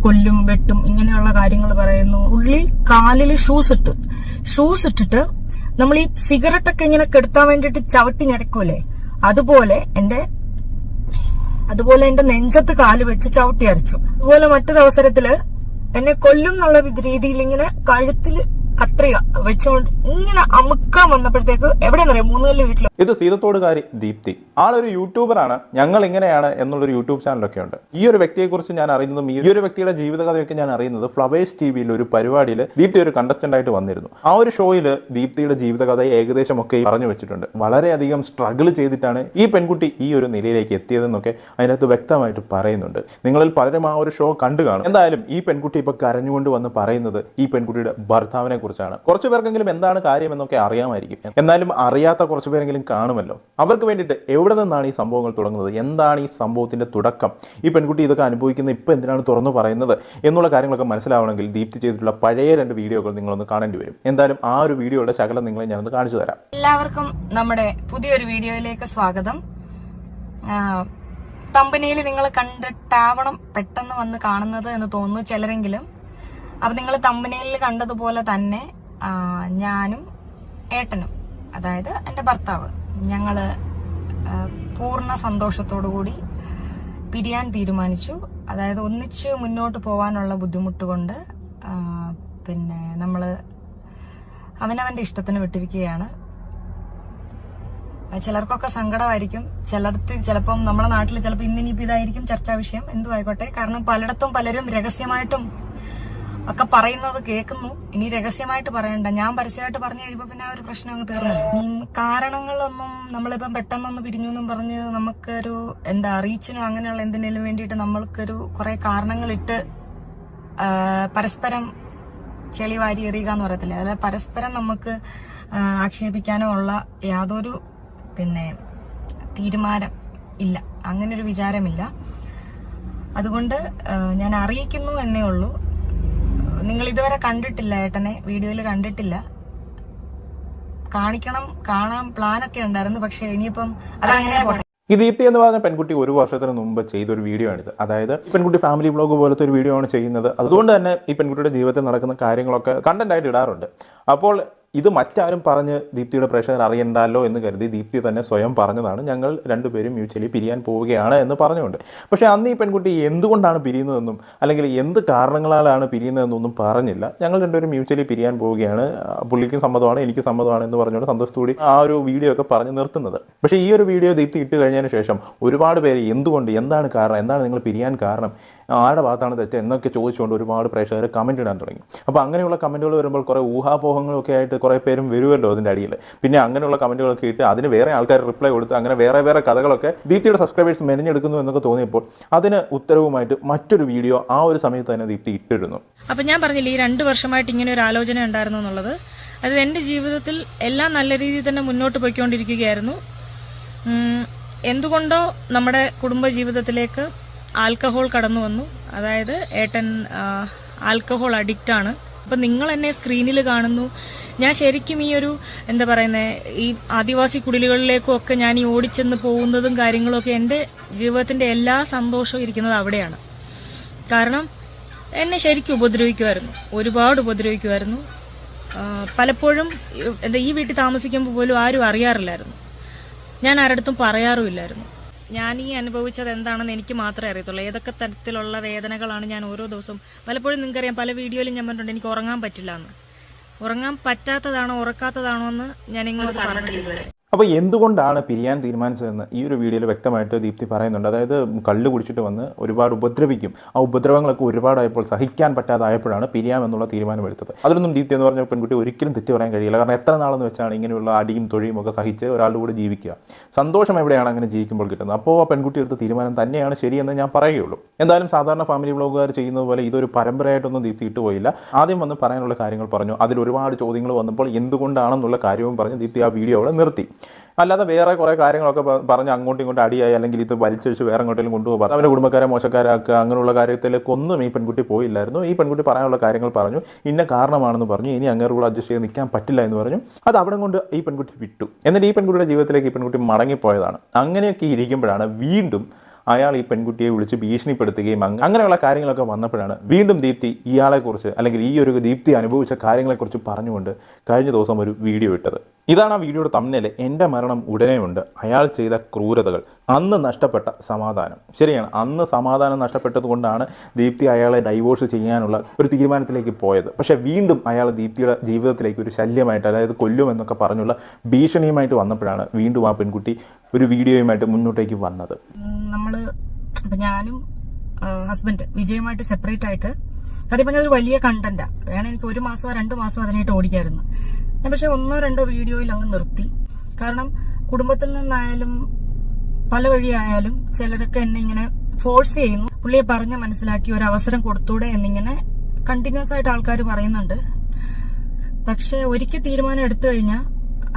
കൊല്ലും വെട്ടും ഇങ്ങനെയുള്ള കാര്യങ്ങൾ പറയുന്നു. ഉള്ളി കാലിൽ ഷൂസ് ഇട്ട്. ഷൂസ് ഇട്ടിട്ട് നമ്മൾ ഈ സിഗരറ്റ് ഒക്കെ ഇങ്ങനെ കെടുത്താൻ വേണ്ടിയിട്ട് ചവിട്ടി ഞരക്കൂലേ? അതുപോലെ എന്റെ അതുപോലെ എന്റെ നെഞ്ചത്ത് കാൽ വെച്ച് ചവിട്ടി അരച്ചു. അതുപോലെ മറ്റൊരു അവസരത്തിൽ എന്നെ കൊല്ലും എന്നുള്ള രീതിയിൽ ഇങ്ങനെ കഴുത്തിൽ കത്രിക വെച്ചുകൊണ്ട് ഇങ്ങനെ അമുക്കാൻ വന്നപ്പോഴത്തേക്ക് എവിടെയെന്നറിയാം മൂന്നുകല്ല് വീട്ടിൽ ഇത് സീതത്തോടുകാരി ദീപ്തി. ആളൊരു യൂട്യൂബറാണ്. ഞങ്ങൾ ഇങ്ങനെയാണ് എന്നുള്ളൊരു യൂട്യൂബ് ചാനലൊക്കെ ഉണ്ട്. ഈ ഒരു വ്യക്തിയെ കുറിച്ച് ഞാൻ അറിയുന്നതും ഈ ഒരു വ്യക്തിയുടെ ജീവിതകഥയൊക്കെ ഞാൻ അറിയുന്നത് ഫ്ലവേഴ്സ് ടി വിയിൽ ഒരു പരിപാടിയിൽ ദീപ്തി ഒരു കണ്ടസ്റ്റന്റ് ആയിട്ട് വന്നിരുന്നു. ആ ഒരു ഷോയിൽ ദീപ്തിയുടെ ജീവിതകഥ ഏകദേശം ഒക്കെ പറഞ്ഞു വെച്ചിട്ടുണ്ട്. വളരെയധികം സ്ട്രഗിൾ ചെയ്തിട്ടാണ് ഈ പെൺകുട്ടി ഈ ഒരു നിലയിലേക്ക് എത്തിയതെന്നൊക്കെ അതിനകത്ത് വ്യക്തമായിട്ട് പറയുന്നുണ്ട്. നിങ്ങളിൽ പലരും ആ ഒരു ഷോ കണ്ടു കാണും. എന്തായാലും ഈ പെൺകുട്ടി ഇപ്പൊ കരഞ്ഞുകൊണ്ട് വന്ന് പറയുന്നത് ഈ പെൺകുട്ടിയുടെ ഭർത്താവിനെ കുറിച്ചാണ്. കുറച്ച് പേർക്കെങ്കിലും എന്താണ് കാര്യം എന്നൊക്കെ അറിയാമായിരിക്കും. എന്നാലും അറിയാത്ത കുറച്ച് പേരെങ്കിലും കാണുമല്ലോ. അവർക്ക് വേണ്ടിയിട്ട് എവിടെ നിന്നാണ് ഈ സംഭവങ്ങൾ തുടങ്ങുന്നത്? എന്താണ് ഈ സംഭവത്തിന്റെ തുടക്കം? ഈ പെൺകുട്ടി ഇതൊക്കെ അനുഭവിക്കുന്നത് ഇപ്പൊ എന്തിനാണ് തുറന്നു പറയുന്നത്? എന്നുള്ള കാര്യങ്ങളൊക്കെ മനസ്സിലാവണമെങ്കിൽ ദീപ്തി ചെയ്തിട്ടുള്ള പഴയ രണ്ട് വീഡിയോകൾ നിങ്ങളൊന്ന് കാണേണ്ടി വരും. എന്തായാലും ആ ഒരു വീഡിയോയുടെ ശകലം നിങ്ങളെ ഞാനൊന്ന് കാണിച്ചു തരാം. എല്ലാവർക്കും നമ്മുടെ പുതിയൊരു വീഡിയോയിലേക്ക് സ്വാഗതം. കമ്പനിയിൽ നിങ്ങൾ കണ്ടിട്ടാവണം പെട്ടെന്ന് വന്ന് കാണുന്നത് എന്ന് തോന്നുന്നു ചിലരെങ്കിലും. അപ്പൊ നിങ്ങൾ തമ്പനയിൽ കണ്ടതുപോലെ തന്നെ ഞാനും ഏട്ടനും അതായത് എന്റെ ഭർത്താവ് ഞങ്ങൾ പൂർണ സന്തോഷത്തോടു കൂടി പിരിയാൻ തീരുമാനിച്ചു. അതായത് ഒന്നിച്ച് മുന്നോട്ട് പോകാനുള്ള ബുദ്ധിമുട്ട് കൊണ്ട് പിന്നെ നമ്മൾ അവനവന്റെ ഇഷ്ടത്തിന് വിട്ടിരിക്കുകയാണ്. ചിലർക്കൊക്കെ സങ്കടമായിരിക്കും. ചിലർക്ക് ചിലപ്പം നമ്മുടെ നാട്ടിൽ ചിലപ്പോൾ ഇന്നിനിപ്പോൾ ഇതായിരിക്കും ചർച്ചാ വിഷയം. എന്തു ആയിക്കോട്ടെ. കാരണം പലയിടത്തും പലരും രഹസ്യമായിട്ടും ഒക്കെ പറയുന്നത് കേൾക്കുന്നു. ഇനി രഹസ്യമായിട്ട് പറയണ്ട. ഞാൻ പരസ്യമായിട്ട് പറഞ്ഞു കഴിയുമ്പോ പിന്നെ ആ ഒരു പ്രശ്നം അങ്ങ് തീർന്നു കാരണങ്ങളൊന്നും നമ്മളിപ്പം പെട്ടെന്നൊന്ന് പിരിഞ്ഞു എന്നും പറഞ്ഞ് നമുക്കൊരു എന്താ റീച്ചിനോ അങ്ങനെയുള്ള എന്തിനേലും വേണ്ടിയിട്ട് നമ്മൾക്കൊരു കുറെ കാരണങ്ങൾ ഇട്ട് പരസ്പരം ചെളി വാരി എറിയുക എന്ന് പറയത്തില്ല? അതായത് പരസ്പരം നമുക്ക് ആക്ഷേപിക്കാനോ ഉള്ള യാതൊരു പിന്നെ തീരുമാനം ഇല്ല. അങ്ങനൊരു വിചാരമില്ല. അതുകൊണ്ട് ഞാൻ അറിയിക്കുന്നു എന്നേ ഉള്ളൂ. നിങ്ങൾ ഇതുവരെ കണ്ടിട്ടില്ല ഏട്ടനെ വീഡിയോയിൽ കണ്ടിട്ടില്ല. കാണിക്കണം കാണാൻ പ്ലാൻ ഒക്കെ ഉണ്ടായിരുന്നു പക്ഷെ ഇനിയിപ്പം അതങ്ങനെ പോട്ടെ. ഈ ദീപ്തി എന്ന് പറഞ്ഞ പെൺകുട്ടി ഒരു വർഷത്തിന് മുമ്പ് ചെയ്ത ഒരു വീഡിയോ ആണിത്. അതായത് പെൺകുട്ടി ഫാമിലി ബ്ലോഗ് പോലത്തെ ഒരു വീഡിയോ ആണ് ചെയ്യുന്നത്. അതുകൊണ്ട് തന്നെ ഈ പെൺകുട്ടിയുടെ ജീവിതത്തിൽ നടക്കുന്ന കാര്യങ്ങളൊക്കെ കണ്ടന്റ് ആയിട്ട് ഇടാറുണ്ട്. അപ്പോൾ ഇത് മറ്റാരും പറഞ്ഞ് ദീപ്തിയുടെ പ്രേക്ഷകർ അറിയണ്ടല്ലോ എന്ന് കരുതി ദീപ്തി തന്നെ സ്വയം പറഞ്ഞതാണ്. ഞങ്ങൾ രണ്ടുപേരും മ്യൂച്വലി പിരിയാൻ പോവുകയാണ് എന്ന് പറഞ്ഞുകൊണ്ട്. പക്ഷേ അന്ന് ഈ പെൺകുട്ടി എന്തുകൊണ്ടാണ് പിരിയുന്നതെന്നും അല്ലെങ്കിൽ എന്ത് കാരണങ്ങളാലാണ് പിരിയുന്നതെന്നൊന്നും പറഞ്ഞില്ല. ഞങ്ങൾ രണ്ടുപേരും മ്യൂച്വലി പിരിയാൻ പോവുകയാണ്. പുള്ളിക്കും സമ്മതമാണ് എനിക്ക് സമ്മതമാണ് എന്ന് പറഞ്ഞുകൊണ്ട് സന്തോഷത്തോടി ആ ഒരു വീഡിയോ ഒക്കെ പറഞ്ഞു നിർത്തുന്നത്. പക്ഷേ ഈ ഒരു വീഡിയോ ദീപ്തി ഇട്ട് കഴിഞ്ഞതിന് ശേഷം ഒരുപാട് പേര് എന്തുകൊണ്ട് എന്താണ് കാരണം എന്താണ് നിങ്ങൾ പിരിയാൻ കാരണം ആരുടെ ഭാഗത്താണ് തെറ്റ് എന്നൊക്കെ ചോദിച്ചുകൊണ്ട് ഒരുപാട് പ്രേക്ഷകർ കമന്റ് ഇടാൻ തുടങ്ങി. അപ്പോൾ അങ്ങനെയുള്ള കമന്റുകൾ വരുമ്പോൾ കുറേ ഊഹാപോഹങ്ങളൊക്കെ ആയിട്ട് കുറേ പേരും വരുമല്ലോ അതിന്റെ അടിയിൽ. പിന്നെ അങ്ങനെയുള്ള കമന്റുകളൊക്കെ ഇട്ട് അതിന് വേറെ ആൾക്കാർ റിപ്ലൈ കൊടുത്ത് അങ്ങനെ വേറെ വേറെ കഥകളൊക്കെ ദീപ്തിയുടെ സബ്സ്ക്രൈബേഴ്സ് മെനഞ്ഞെടുക്കുന്നു എന്നൊക്കെ തോന്നിയപ്പോൾ അതിന് ഉത്തരവുമായിട്ട് മറ്റൊരു വീഡിയോ ആ ഒരു സമയത്ത് തന്നെ ദീപ്തി ഇട്ടിരുന്നു. അപ്പോൾ ഞാൻ പറഞ്ഞില്ലേ ഈ രണ്ട് വർഷമായിട്ട് ഇങ്ങനെ ഒരു ആലോചന ഉണ്ടായിരുന്നു എന്നുള്ളത്. അത് എന്റെ ജീവിതത്തിൽ എല്ലാം നല്ല രീതിയിൽ തന്നെ മുന്നോട്ട് പോയിക്കൊണ്ടിരിക്കുകയായിരുന്നു. എന്തുകൊണ്ടോ നമ്മുടെ കുടുംബ ജീവിതത്തിലേക്ക് ആൽക്കഹോൾ കടന്നു വന്നു. അതായത് ഏട്ടൻ ആൽക്കഹോൾ അഡിക്റ്റ് ആണ്. അപ്പൊ നിങ്ങൾ എന്നെ സ്ക്രീനിൽ കാണുന്നു. ഞാൻ ശരിക്കും ഈ ഒരു എന്താ പറയുന്നത് ഈ ആദിവാസി കുടിലുകളിലേക്കും ഒക്കെ ഞാൻ ഈ ഓടിച്ചെന്ന് പോകുന്നതും കാര്യങ്ങളും ഒക്കെ എന്റെ ജീവിതത്തിന്റെ എല്ലാ സന്തോഷവും ഇരിക്കുന്നത് അവിടെയാണ്. കാരണം എന്നെ ശരിക്കും ഉപദ്രവിക്കുമായിരുന്നു. ഒരുപാട് ഉപദ്രവിക്കുമായിരുന്നു. പലപ്പോഴും എന്താ ഈ വീട്ടിൽ താമസിക്കുമ്പോൾ പോലും ആരും അറിയാറില്ലായിരുന്നു. ഞാൻ ആരടുത്തും പറയാറുമില്ലായിരുന്നു. ഞാൻ ഈ അനുഭവിച്ചത് എന്താണെന്ന് എനിക്ക് മാത്രമേ അറിയത്തുള്ളൂ. ഏതൊക്കെ തരത്തിലുള്ള വേദനകളാണ് ഞാൻ ഓരോ ദിവസവും പലപ്പോഴും നിങ്ങൾക്കറിയാം പല വീഡിയോയിലും ഞാൻ പറഞ്ഞിട്ടുണ്ട് എനിക്ക് ഉറങ്ങാൻ പറ്റില്ല എന്ന്. ഉറങ്ങാൻ പറ്റാത്തതാണോ ഉറക്കാത്തതാണോ എന്ന് ഞാൻ ഇങ്ങോട്ട് പറഞ്ഞിട്ടില്ല അപ്പോൾ എന്തുകൊണ്ടാണ് പിരിയാൻ തീരുമാനിച്ചതെന്ന് ഈ ഒരു വീഡിയോയിൽ വ്യക്തമായിട്ട് ദീപ്തി പറയുന്നുണ്ട്. അതായത് കള്ള് കുടിച്ചിട്ട് വന്ന് ഒരുപാട് ഉപദ്രവിക്കും. ആ ഉപദ്രവങ്ങളൊക്കെ ഒരുപാടായപ്പോൾ സഹിക്കാൻ പറ്റാതായപ്പോഴാണ് പിരിയാമെന്നുള്ള തീരുമാനമെടുത്തത്. അതിലൊന്നും ദീപ്തി എന്ന് പറഞ്ഞ പെൺകുട്ടി ഒരിക്കലും തെറ്റ് പറയാൻ കഴിയില്ല. കാരണം എത്ര നാളെന്ന് വെച്ചാണ് ഇങ്ങനെയുള്ള അടിയും തൊഴിയും ഒക്കെ സഹിച്ച് ഒരാളുടെ കൂടെ ജീവിക്കുക. സന്തോഷം എവിടെയാണ് അങ്ങനെ ജീവിക്കുമ്പോൾ കിട്ടുന്നത്? അപ്പോൾ ആ പെൺകുട്ടി എടുത്ത തീരുമാനം തന്നെയാണ് ശരിയെന്ന് ഞാൻ പറയുകയുള്ളൂ. എന്തായാലും സാധാരണ ഫാമിലി ബ്ലോഗുകാർ ചെയ്യുന്നത് പോലെ ഇതൊരു പരമ്പരയായിട്ടൊന്നും ദീപ്തി ഇട്ട് പോയില്ല. ആദ്യം വന്ന് പറയാനുള്ള കാര്യങ്ങൾ പറഞ്ഞു. അതിൽ ഒരുപാട് ചോദ്യങ്ങൾ വന്നപ്പോൾ എന്തുകൊണ്ടാണെന്നുള്ള കാര്യവും പറഞ്ഞ് ദീപ്തി ആ വീഡിയോ അവിടെ നിർത്തി. അല്ലാതെ വേറെ കുറേ കാര്യങ്ങളൊക്കെ പറഞ്ഞ് അങ്ങോട്ടും ഇങ്ങോട്ടും അടിയായി അല്ലെങ്കിൽ ഇത് വലിച്ചഴിച്ച് വേറെ എങ്ങോട്ടെങ്കിലും കൊണ്ടുപോകാം അവരുടെ കുടുംബക്കാരെ മോശക്കാരാക്കുക അങ്ങനെയുള്ള കാര്യത്തിലേക്ക് ഒന്നും ഈ പെൺകുട്ടി പോയില്ലായിരുന്നു. ഈ പെൺകുട്ടി പറയാനുള്ള കാര്യങ്ങൾ പറഞ്ഞു. ഇന്ന കാരണമാണെന്ന് പറഞ്ഞു. ഇനി അങ്ങനെ കൂടെ അഡ്ജസ്റ്റ് ചെയ്ത് നിൽക്കാൻ പറ്റില്ല എന്ന് പറഞ്ഞു. അത് അവിടെ കൊണ്ട് ഈ പെൺകുട്ടി വിട്ടു. എന്നിട്ട് ഈ പെൺകുട്ടിയുടെ ജീവിതത്തിലേക്ക് ഈ പെൺകുട്ടി മടങ്ങിപ്പോയതാണ്. അങ്ങനെയൊക്കെ ഇരിക്കുമ്പോഴാണ് വീണ്ടും അയാൾ ഈ പെൺകുട്ടിയെ വിളിച്ച് ഭീഷണിപ്പെടുത്തുകയും അങ്ങ- അങ്ങനെയുള്ള കാര്യങ്ങളൊക്കെ വന്നപ്പോഴാണ് വീണ്ടും ദീപ്തി ഇയാളെക്കുറിച്ച് അല്ലെങ്കിൽ ഈ ഒരു ദീപ്തി അനുഭവിച്ച കാര്യങ്ങളെക്കുറിച്ച് പറഞ്ഞുകൊണ്ട് കഴിഞ്ഞ ദിവസം ഒരു വീഡിയോ ഇട്ടത്. ഇതാണ് ആ വീഡിയോയുടെ തമ്മിൽ എന്റെ മരണം ഉടനെയുണ്ട് അയാൾ ചെയ്ത ക്രൂരതകൾ. അന്ന് നഷ്ടപ്പെട്ട സമാധാനം. ശരിയാണ്. അന്ന് സമാധാനം നഷ്ടപ്പെട്ടത് കൊണ്ടാണ് ദീപ്തി അയാളെ ഡൈവോഴ്സ് ചെയ്യാനുള്ള ഒരു തീരുമാനത്തിലേക്ക് പോയത്. പക്ഷേ വീണ്ടും അയാൾ ദീപ്തിയുടെ ജീവിതത്തിലേക്ക് ഒരു ശല്യമായിട്ട് അതായത് കൊല്ലുമെന്നൊക്കെ പറഞ്ഞുള്ള ഭീഷണിയുമായിട്ട് വന്നപ്പോഴാണ് വീണ്ടും ആ പെൺകുട്ടി ഒരു വീഡിയോയുമായിട്ട് മുന്നോട്ടേക്ക് വന്നത്. നമ്മൾ ഞാനും ഹസ്ബൻഡ് വിജയമായിട്ട് സെപ്പറേറ്റ് ആയിട്ട് സത്യം പറഞ്ഞാൽ ഒരു വലിയ കണ്ടന്റാ വേണം എനിക്ക് ഒരു മാസമോ രണ്ടു മാസമോ അതിനായിട്ട് ഓടിക്കായിരുന്നു. ഞാൻ പക്ഷെ ഒന്നോ രണ്ടോ വീഡിയോയിൽ അങ്ങ് നിർത്തി. കാരണം കുടുംബത്തിൽ നിന്നായാലും പല വഴിയായാലും ചിലരൊക്കെ എന്നെ ഇങ്ങനെ ഫോഴ്സ് ചെയ്യുന്നു. പുള്ളിയെ പറഞ്ഞ് മനസ്സിലാക്കി ഒരു അവസരം കൊടുത്തൂടെ എന്നിങ്ങനെ കണ്ടിന്യൂസ് ആയിട്ട് ആൾക്കാർ പറയുന്നുണ്ട്. പക്ഷെ ഒരിക്കൽ തീരുമാനം എടുത്തു കഴിഞ്ഞാൽ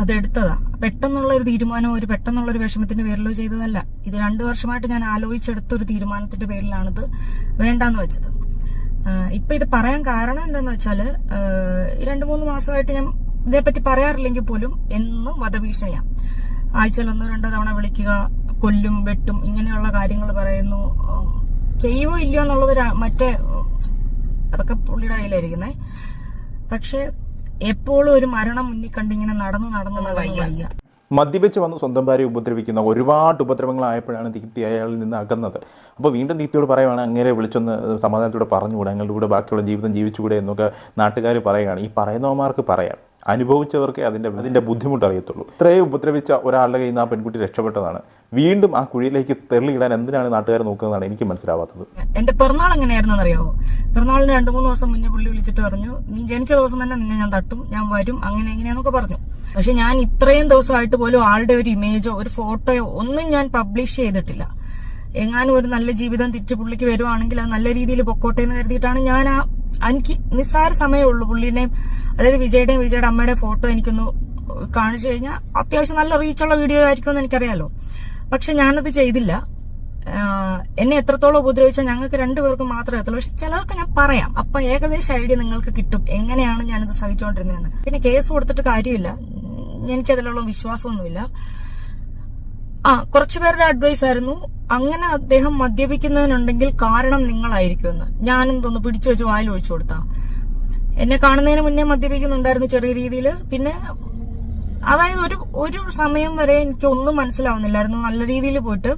അത് എടുത്തതാ. പെട്ടെന്നുള്ള ഒരു തീരുമാനമോ ഒരു പെട്ടെന്നുള്ള ഒരു വിഷമത്തിന്റെ പേരിലോ ചെയ്തതല്ല. ഇത് രണ്ടു വർഷമായിട്ട് ഞാൻ ആലോചിച്ചെടുത്ത ഒരു തീരുമാനത്തിന്റെ പേരിലാണിത് വേണ്ടാന്ന് വെച്ചത്. ഇപ്പൊ ഇത് പറയാൻ കാരണം എന്താന്ന് വെച്ചാൽ രണ്ടു മൂന്ന് മാസമായിട്ട് ഞാൻ ഇതേപ്പറ്റി പറയാറില്ലെങ്കിൽ പോലും എന്നും വധഭീഷണിയാണ് ആഴ്ചയിൽ ഒന്നോ രണ്ടോ തവണ വിളിക്കുക കൊല്ലും വെട്ടും ഇങ്ങനെയുള്ള കാര്യങ്ങൾ പറയുന്നു. ചെയ്യുമോ ഇല്ലയോ എന്നുള്ളത് മറ്റേ അതൊക്കെ പുള്ളിയുടെ കയ്യിലായിരിക്കുന്നേ. പക്ഷെ എപ്പോഴും ഒരു മരണം മുന്നിൽ കണ്ടിങ്ങനെ നടന്നു നടന്നു വയ്യ. മദ്യപിച്ച് വന്ന് സ്വന്തം ഭാര്യ ഉപദ്രവിക്കുന്ന ഒരുപാട് ഉപദ്രവങ്ങളായപ്പോഴാണ് ദീപ്തി അയാളിൽ നിന്ന് അകന്നത്. അപ്പോൾ വീണ്ടും ദീപ്തിയോട് പറയുവാണ് അങ്ങനെ വിളിച്ചൊന്ന് സമാധാനത്തോടെ പറഞ്ഞുകൂടെ? ഞങ്ങളുടെ കൂടെ ബാക്കിയുള്ള ജീവിതം ജീവിച്ചുകൂടെ എന്നൊക്കെ നാട്ടുകാർ പറയുകയാണ്. ഈ പറയുന്നവന്മാർക്ക് പറയാം. അനുഭവിച്ചവർക്ക് അതിന്റെ അതിന്റെ ബുദ്ധിമുട്ട് അറിയത്തുള്ളൂ ഇത്രയും ഉപദ്രവിച്ച ഒരാളുടെ കയ്യിൽ നിന്ന് ആ പെൺകുട്ടി രക്ഷപ്പെട്ടതാണ്. വീണ്ടും ആ കുഴിയിലേക്ക് തെള്ളിയിടാൻ എന്തിനാണ് നാട്ടുകാർ നോക്കുന്നതാണ് എനിക്ക് മനസ്സിലാവാത്തത്. എന്റെ പിറന്നാൾ എങ്ങനെയായിരുന്നു അറിയാവോ പിറന്നാളിന് രണ്ടു മൂന്ന് ദിവസം മുന്നേ പുള്ളി വിളിച്ചിട്ട് പറഞ്ഞു നീ ജനിച്ച ദിവസം തന്നെ നിന്നെ ഞാൻ തട്ടും ഞാൻ വരും അങ്ങനെ എങ്ങനെയാന്നൊക്കെ പറഞ്ഞു. പക്ഷെ ഞാൻ ഇത്രയും ദിവസമായിട്ട് പോലും ആളുടെ ഒരു ഇമേജോ ഒരു ഫോട്ടോയോ ഒന്നും ഞാൻ പബ്ലിഷ് ചെയ്തിട്ടില്ല. എങ്ങാനും ഒരു നല്ല ജീവിതം തിരിച്ചു പുള്ളിക്ക് വരുവാണെങ്കിൽ അത് നല്ല രീതിയിൽ പൊക്കോട്ടെ എന്ന് കരുതിയിട്ടാണ് ഞാൻ ആ എനിക്ക് നിസ്സാര സമയമേ ഉള്ളൂ. പുള്ളിയുടെയും അതായത് വിജയുടെയും വിജയുടെ അമ്മയുടെ ഫോട്ടോ എനിക്കൊന്ന് കാണിച്ചു കഴിഞ്ഞാൽ അത്യാവശ്യം നല്ല റീച്ചുള്ള വീഡിയോ ആയിരിക്കും എന്ന് എനിക്കറിയാലോ. പക്ഷെ ഞാനത് ചെയ്തില്ല. എന്നെ എത്രത്തോളം ഉപദ്രവിച്ചാൽ ഞങ്ങൾക്ക് രണ്ടുപേർക്കും മാത്രമേ എത്തുള്ളൂ പക്ഷെ ചിലതൊക്കെ ഞാൻ പറയാം അപ്പൊ ഏകദേശം ഐഡിയ നിങ്ങൾക്ക് കിട്ടും. എങ്ങനെയാണ് ഞാനിത് സഹിച്ചുകൊണ്ടിരുന്നതെന്ന് പിന്നെ കേസ് കൊടുത്തിട്ട് കാര്യമില്ല. എനിക്കതിലുള്ള വിശ്വാസമൊന്നുമില്ല. ആ കുറച്ചു പേരുടെ അഡ്വൈസ് ആയിരുന്നു. അങ്ങനെ അദ്ദേഹം മദ്യപിക്കുന്നതിനുണ്ടെങ്കിൽ കാരണം നിങ്ങളായിരിക്കുമെന്ന്. ഞാനെന്തോന്ന് പിടിച്ചു വെച്ച് വായിൽ ഒഴിച്ചു കൊടുത്താ. എന്നെ കാണുന്നതിന് മുന്നേ മദ്യപിക്കുന്നുണ്ടായിരുന്നു ചെറിയ രീതിയിൽ പിന്നെ അതായത് ഒരു ഒരു സമയം വരെ എനിക്ക് ഒന്നും മനസ്സിലാവുന്നില്ലായിരുന്നു. നല്ല രീതിയിൽ പോയിട്ട്.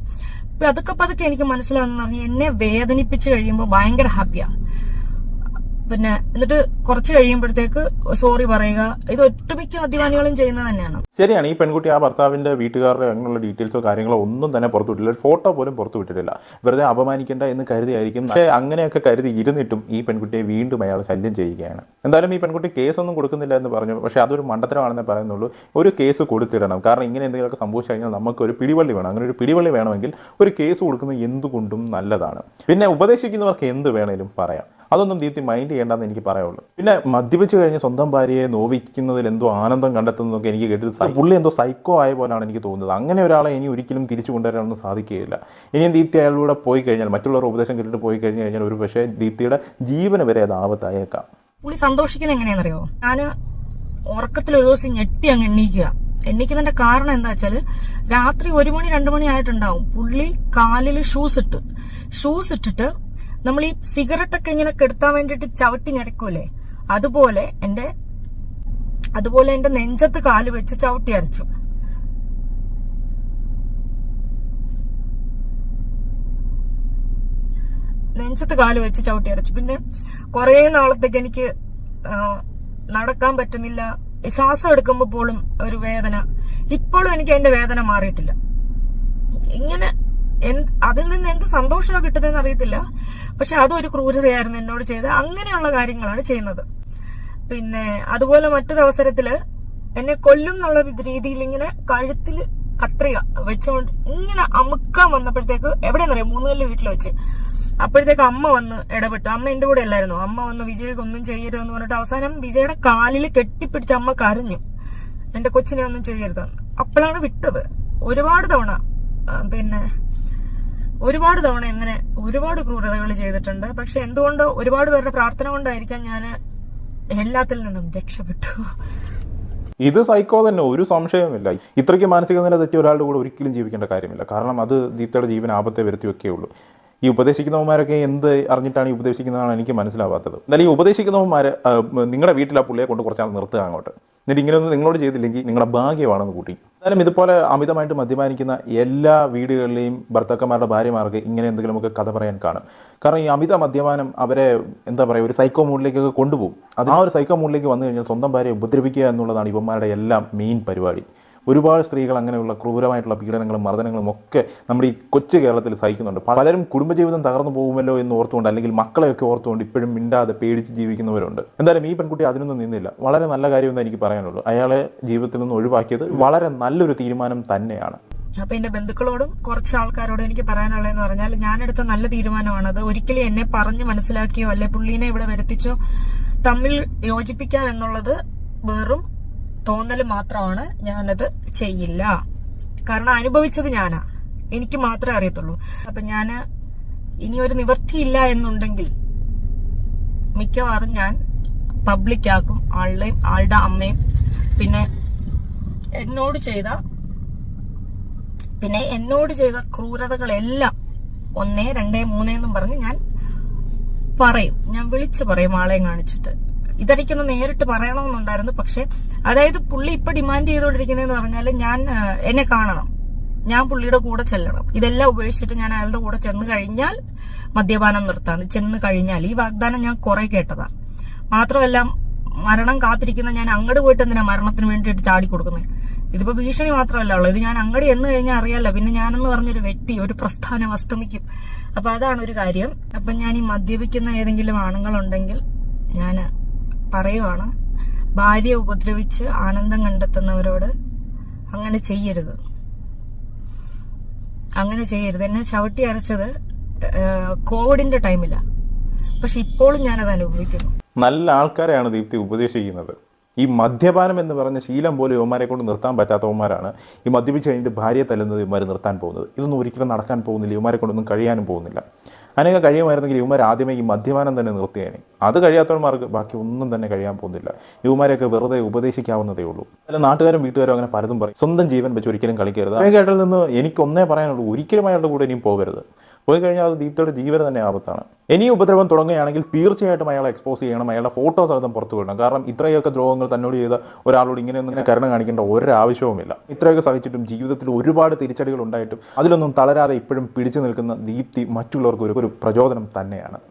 പതുക്കെ പതുക്കെ എനിക്ക് മനസ്സിലാവുന്ന എന്നെ വേദനിപ്പിച്ച് കഴിയുമ്പോൾ ഭയങ്കര ഹാപ്പിയാ പിന്നെ എന്നിട്ട് കുറച്ച് കഴിയുമ്പോഴത്തേക്ക് സോറി പറയുക. ഇത് ഒട്ടുമിക്ക മദ്യപാനികളും ചെയ്യുന്നത് തന്നെയാണ്. ശരിയാണ്. ഈ പെൺകുട്ടി ആ ഭർത്താവിന്റെ വീട്ടുകാരുടെ അങ്ങനെയുള്ള ഡീറ്റെയിൽസോ കാര്യങ്ങളോ ഒന്നും തന്നെ പുറത്തു വിട്ടില്ല. ഫോട്ടോ പോലും പുറത്തു വിട്ടിട്ടില്ല. വെറുതെ അപമാനിക്കേണ്ട എന്ന് കരുതിയായിരിക്കും. പക്ഷേ അങ്ങനെയൊക്കെ കരുതി ഇരുന്നിട്ടും ഈ പെൺകുട്ടിയെ വീണ്ടും അയാൾ ശല്യം ചെയ്യുകയാണ്. എന്തായാലും ഈ പെൺകുട്ടി കേസൊന്നും കൊടുക്കുന്നില്ല എന്ന് പറഞ്ഞു. പക്ഷേ അതൊരു മണ്ടത്തരമാണെന്നേ പറയുന്നുള്ളൂ. ഒരു കേസ് കൊടുത്തിടണം. കാരണം ഇങ്ങനെ എന്തെങ്കിലുമൊക്കെ സംഭവിച്ചു കഴിഞ്ഞാൽ നമുക്ക് ഒരു പിടിവള്ളി വേണം. അങ്ങനെ ഒരു പിടിവള്ളി വേണമെങ്കിൽ ഒരു കേസ് കൊടുക്കുന്നത് എന്തുകൊണ്ടും നല്ലതാണ്. പിന്നെ ഉപദേശിക്കുന്നവർക്ക് എന്ത് വേണേലും പറയാം. അതൊന്നും ദീപ്തി മൈൻഡ് ചെയ്യേണ്ടെന്ന് എനിക്ക് പറയുള്ളൂ പിന്നെ മദ്യപിച്ച് കഴിഞ്ഞ് സ്വന്തം ഭാര്യയെ നോവിക്കുന്നതിൽ എന്തോ ആനന്ദം കണ്ടെത്തുന്നതൊക്കെ എനിക്ക് കേട്ടിട്ട് പുള്ളി എന്തോ സൈക്കോ ആയ പോലാണ് എനിക്ക് തോന്നുന്നത്. അങ്ങനെ ഒരാളെ ഇനി ഒരിക്കലും തിരിച്ചു കൊണ്ടുവരാനൊന്നും സാധിക്കുകയില്ല. ഇനിയും ദീപ്തി അയാളിലൂടെ പോയി കഴിഞ്ഞാൽ മറ്റുള്ളവർ ഉപദേശം കേട്ടിട്ട് പോയി കഴിഞ്ഞു കഴിഞ്ഞാൽ ഒരു പക്ഷേ ദീപ്തിയുടെ ജീവന് വരെ അത് ആപത്തായേക്കാം. പുള്ളി സന്തോഷിക്കുന്നത് എങ്ങനെയാണെന്നറിയോ? ഞാൻ ഉറക്കത്തിൽ ഒരു ദിവസം ഞെട്ടി അങ്ങ് എണ്ണീക്കുക. എണ്ണീക്കുന്നതിന്റെ കാരണം എന്താ വെച്ചാൽ രാത്രി ഒരു മണി രണ്ടു മണി ആയിട്ടുണ്ടാവും. പുള്ളി കാലിൽ ഷൂസ് ഇട്ട്. ഷൂസ് ഇട്ടിട്ട് നമ്മൾ ഈ സിഗരറ്റ് ഒക്കെ ഇങ്ങനെ കെടുത്താൻ വേണ്ടിയിട്ട് ചവിട്ടി ഞരക്കൂലേ? അതുപോലെ എന്റെ അതുപോലെ എന്റെ നെഞ്ചത്ത് കാൽ വെച്ച് ചവിട്ടി അരച്ചു. നെഞ്ചത്ത് കാൽ വെച്ച് ചവിട്ടി അരച്ചു. പിന്നെ കുറേ നാളത്തേക്ക് എനിക്ക് നടക്കാൻ പറ്റുന്നില്ല. ശ്വാസം എടുക്കുമ്പോൾ പോലും ഒരു വേദന. ഇപ്പോഴും എനിക്ക് അതിന്റെ വേദന മാറിയിട്ടില്ല. അതിൽ നിന്ന് എന്ത് സന്തോഷമാണ് കിട്ടുന്നതെന്ന് അറിയത്തില്ല. പക്ഷെ അതൊരു ക്രൂരതയായിരുന്നു എന്നോട് ചെയ്ത് അങ്ങനെയുള്ള കാര്യങ്ങളാണ് ചെയ്യുന്നത്. പിന്നെ അതുപോലെ മറ്റൊരു അവസരത്തിൽ എന്നെ കൊല്ലും എന്നുള്ള രീതിയിൽ ഇങ്ങനെ കഴുത്തിൽ കത്രിക വെച്ചുകൊണ്ട് ഇങ്ങനെ അമുക്കാൻ വന്നപ്പോഴത്തേക്ക് എവിടെയെന്നറിയാം? മൂന്നുകല്ല് വീട്ടിൽ വെച്ച്. അപ്പോഴത്തേക്ക് അമ്മ വന്ന് ഇടപെട്ടു. അമ്മ എന്റെ കൂടെ അല്ലായിരുന്നു? അമ്മ വന്ന് വിജയ്ക്ക് ഒന്നും ചെയ്യരുതെന്ന് പറഞ്ഞിട്ട് അവസാനം വിജയുടെ കാലിൽ കെട്ടിപ്പിടിച്ച് അമ്മ കരഞ്ഞു. എന്റെ കൊച്ചിനെ ഒന്നും ചെയ്യരുതെന്ന്. അപ്പോഴാണ് വിട്ടത്. ഒരുപാട് തവണ പിന്നെ ഒരുപാട് തവണ എങ്ങനെ ഒരുപാട് ക്രൂരതകൾ ചെയ്തിട്ടുണ്ട്. പക്ഷെ എന്തുകൊണ്ടോ ഒരുപാട് പേരുടെ പ്രാർത്ഥന കൊണ്ടായിരിക്കാം ഞാൻ എല്ലാത്തിൽ നിന്നും രക്ഷപ്പെട്ടു? ഇത് സൈക്കോ തന്നെ ഒരു സംശയവുമില്ല. ഇത്രയ്ക്ക് മാനസിക നില തെറ്റിയ ഒരാളുടെ കൂടെ ഒരിക്കലും ജീവിക്കേണ്ട കാര്യമില്ല. കാരണം അത് ദീപ്തയുടെ ജീവൻ ആപത്തെ വരുത്തി വെക്കുകയുള്ളൂ ഈ ഉപദേശിക്കുന്നവന്മാരൊക്കെ എന്ത് അറിഞ്ഞിട്ടാണ് ഈ ഉപദേശിക്കുന്നതാണ് എനിക്ക് മനസ്സിലാവാത്തത്. എന്നാലും ഈ ഉപദേശിക്കുന്നവന്മാർ നിങ്ങളുടെ വീട്ടിൽ ആ പുള്ളിയെ കൊണ്ട് കുറച്ചാൾ നിർത്തുക അങ്ങോട്ട്. എന്നിട്ട് ഇങ്ങനെയൊന്നും നിങ്ങളോട് ചെയ്തില്ലെങ്കിൽ നിങ്ങളുടെ ഭാഗ്യമാണെന്ന് കൂട്ടി. എന്നാലും ഇതുപോലെ അമിതമായിട്ട് മദ്യപാനിക്കുന്ന എല്ലാ വീടുകളിലെയും ഭർത്താക്കന്മാരുടെ ഭാര്യമാർക്ക് ഇങ്ങനെ എന്തെങ്കിലുമൊക്കെ കഥ പറയാൻ കാണും. കാരണം ഈ അമിത മദ്യപാനം അവരെ എന്താ പറയുക ഒരു സൈക്കോ മൂഡിലേക്കൊക്കെ കൊണ്ടുപോകും. അത് ആ ഒരു സൈക്കോ മൂഡിലേക്ക് വന്നു കഴിഞ്ഞാൽ സ്വന്തം ഭാര്യയെ ഉപദ്രവിക്കുക എന്നുള്ളതാണ് ഇവന്മാരുടെ എല്ലാം മെയിൻ പരിപാടി. ഒരുപാട് സ്ത്രീകൾ അങ്ങനെയുള്ള ക്രൂരമായിട്ടുള്ള പീഡനങ്ങളും മർദ്ദനങ്ങളും ഒക്കെ നമ്മുടെ ഈ കൊച്ചു കേരളത്തിൽ സഹിക്കുന്നുണ്ട്. പലരും കുടുംബജീവിതം തകർന്നു പോകുമല്ലോ എന്ന് ഓർത്തുകൊണ്ട് അല്ലെങ്കിൽ മക്കളെയൊക്കെ ഓർത്തുകൊണ്ട് ഇപ്പോഴും മിണ്ടാതെ പേടിച്ച് ജീവിക്കുന്നവരുണ്ട്. എന്തായാലും ഈ പെൺകുട്ടി അതിനൊന്നും നിന്നില്ല. വളരെ നല്ല കാര്യമെന്ന് എനിക്ക് പറയാനുള്ളൂ. അയാളെ ജീവിതത്തിൽ നിന്ന് ഒഴിവാക്കിയത് വളരെ നല്ലൊരു തീരുമാനം തന്നെയാണ്. അപ്പൊ എന്റെ ബന്ധുക്കളോടും കുറച്ച് ആൾക്കാരോടും എനിക്ക് പറയാനുള്ളതെന്ന് പറഞ്ഞാൽ ഞാനെടുത്ത നല്ല തീരുമാനമാണ്. അത് ഒരിക്കലും എന്നെ പറഞ്ഞു മനസ്സിലാക്കിയോ അല്ലെ പുള്ളീനെ ഇവിടെ വരുത്തിച്ചോ തമ്മിൽ യോജിപ്പിക്കാം എന്നുള്ളത് വെറും തോന്നൽ മാത്രമാണ് ഞാനത് ചെയ്യില്ല. കാരണം അനുഭവിച്ചത് ഞാനാ. എനിക്ക് മാത്രമേ അറിയത്തുള്ളൂ. അപ്പൊ ഞാൻ ഇനി ഒരു നിവർത്തിയില്ല എന്നുണ്ടെങ്കിൽ മിക്കവാറും ഞാൻ പബ്ലിക്കാക്കും ആളുടെയും ആളുടെ അമ്മയും. പിന്നെ എന്നോട് ചെയ്ത പിന്നെ എന്നോട് ചെയ്ത ക്രൂരതകളെല്ലാം ഒന്നേ രണ്ടേ മൂന്നേ എന്നും പറഞ്ഞ് ഞാൻ പറയും. ഞാൻ വിളിച്ചു പറയും ആളെയും കാണിച്ചിട്ട്. ഇതെനിക്കൊന്ന് നേരിട്ട് പറയണമെന്നുണ്ടായിരുന്നു. പക്ഷെ അതായത് പുള്ളി ഇപ്പൊ ഡിമാൻഡ് ചെയ്തുകൊണ്ടിരിക്കുന്നതെന്ന് പറഞ്ഞാൽ ഞാൻ എന്നെ കാണണം. ഞാൻ പുള്ളിയുടെ കൂടെ ചെല്ലണം. ഇതെല്ലാം ഉപേക്ഷിച്ചിട്ട് ഞാൻ അയാളുടെ കൂടെ ചെന്ന് കഴിഞ്ഞാൽ മദ്യപാനം നിർത്താന്ന് ചെന്ന് കഴിഞ്ഞാൽ ഈ വാഗ്ദാനം ഞാൻ കുറെ കേട്ടതാ. മാത്രമല്ല മരണം കാത്തിരിക്കുന്ന ഞാൻ അങ്ങോട്ട് പോയിട്ട് എന്തിനാ മരണത്തിന് വേണ്ടിയിട്ട് ചാടി കൊടുക്കുന്നത്? ഇതിപ്പോ ഭീഷണി മാത്രമല്ല ഉള്ളത്. ഇത് ഞാൻ അങ്ങോട്ട് എന്ന് കഴിഞ്ഞാൽ അറിയാലോ. പിന്നെ ഞാനെന്ന് പറഞ്ഞൊരു വ്യക്തി ഒരു പ്രസ്ഥാനം അസ്തമിക്കും അപ്പൊ അതാണ് ഒരു കാര്യം. അപ്പൊ ഞാൻ ഈ മദ്യപിക്കുന്ന ഏതെങ്കിലും ആണുങ്ങളുണ്ടെങ്കിൽ ഞാൻ പറയുവാണ്. ഭാര്യയെ ഉപദ്രവിച്ച് ആനന്ദം കണ്ടെത്തുന്നവരോട് അങ്ങനെ ചെയ്യരുത്. അങ്ങനെ ചെയ്യരുത്. എന്നെ ചവിട്ടി അരച്ചത് കോവിഡിന്റെ ടൈമിലാണ് പക്ഷെ ഇപ്പോഴും ഞാനത് അനുഭവിക്കുന്നു. നല്ല ആൾക്കാരെയാണ് ദീപ്തി ഉപദേശിക്കുന്നത്. ഈ മദ്യപാനം എന്ന് പറഞ്ഞ ശീലം പോലെ യുവമാരെ കൊണ്ട് നിർത്താൻ പറ്റാത്തവന്മാരാണ്. ഈ മദ്യപിച്ച് കഴിഞ്ഞിട്ട് ഭാര്യയെ തല്ലുന്നത് ഇവന്മാർ നിർത്താൻ പോകുന്നത്. ഇതൊന്നും ഒരിക്കലും നടക്കാൻ പോകുന്നില്ല. യുവമാരെ കൊണ്ടൊന്നും കഴിയാനും പോകുന്നില്ല. അതിനൊക്കെ കഴിയുമായിരുന്നെങ്കിൽ യുവമാർ ആദ്യമേ ഈ മദ്യപാനം തന്നെ നിർത്തിയേനെ. അത് കഴിയാത്തവന്മാർക്ക് ബാക്കി ഒന്നും തന്നെ കഴിയാൻ പോകുന്നില്ല. യുവമാരെയൊക്കെ വെറുതെ ഉപദേശിക്കാവുന്നതേ ഉള്ളൂ. അല്ല നാട്ടുകാരും വീട്ടുകാരും അങ്ങനെ പലതും പറയും. സ്വന്തം ജീവൻ വെച്ച് ഒരിക്കലും കളിക്കരുത്. അനേകം നിന്ന് എനിക്കൊന്നേ പറയാനുള്ളൂ. ഒരിക്കലും അയാളുടെ കൂടെ ഇനിയും പോകരുത്. പോയി കഴിഞ്ഞാൽ അത് ദീപ്തയുടെ ജീവൻ തന്നെ ആപത്താണ്. ഇനി ഉപദ്രവം തുടങ്ങുകയാണെങ്കിൽ തീർച്ചയായിട്ടും അയാളെ എക്സ്പോസ് ചെയ്യണം അയാളുടെ ഫോട്ടോസ് സഹിതം പുറത്തു വിടണം. കാരണം ഇത്രയൊക്കെ ദ്രോഹങ്ങൾ തന്നോട് ചെയ്ത ഒരാളോട് ഇങ്ങനെയൊന്നും ഇങ്ങനെ കരുണ കാണിക്കേണ്ട ഒരാവശ്യവുമില്ല. ഇത്രയൊക്കെ സഹിച്ചിട്ടും ജീവിതത്തിൽ ഒരുപാട് തിരിച്ചടികൾ ഉണ്ടായിട്ടും അതിലൊന്നും തളരാതെ ഇപ്പോഴും പിടിച്ചു നിൽക്കുന്ന ദീപ്തി മറ്റുള്ളവർക്ക് ഒരു ഒരു പ്രചോദനം തന്നെയാണ്.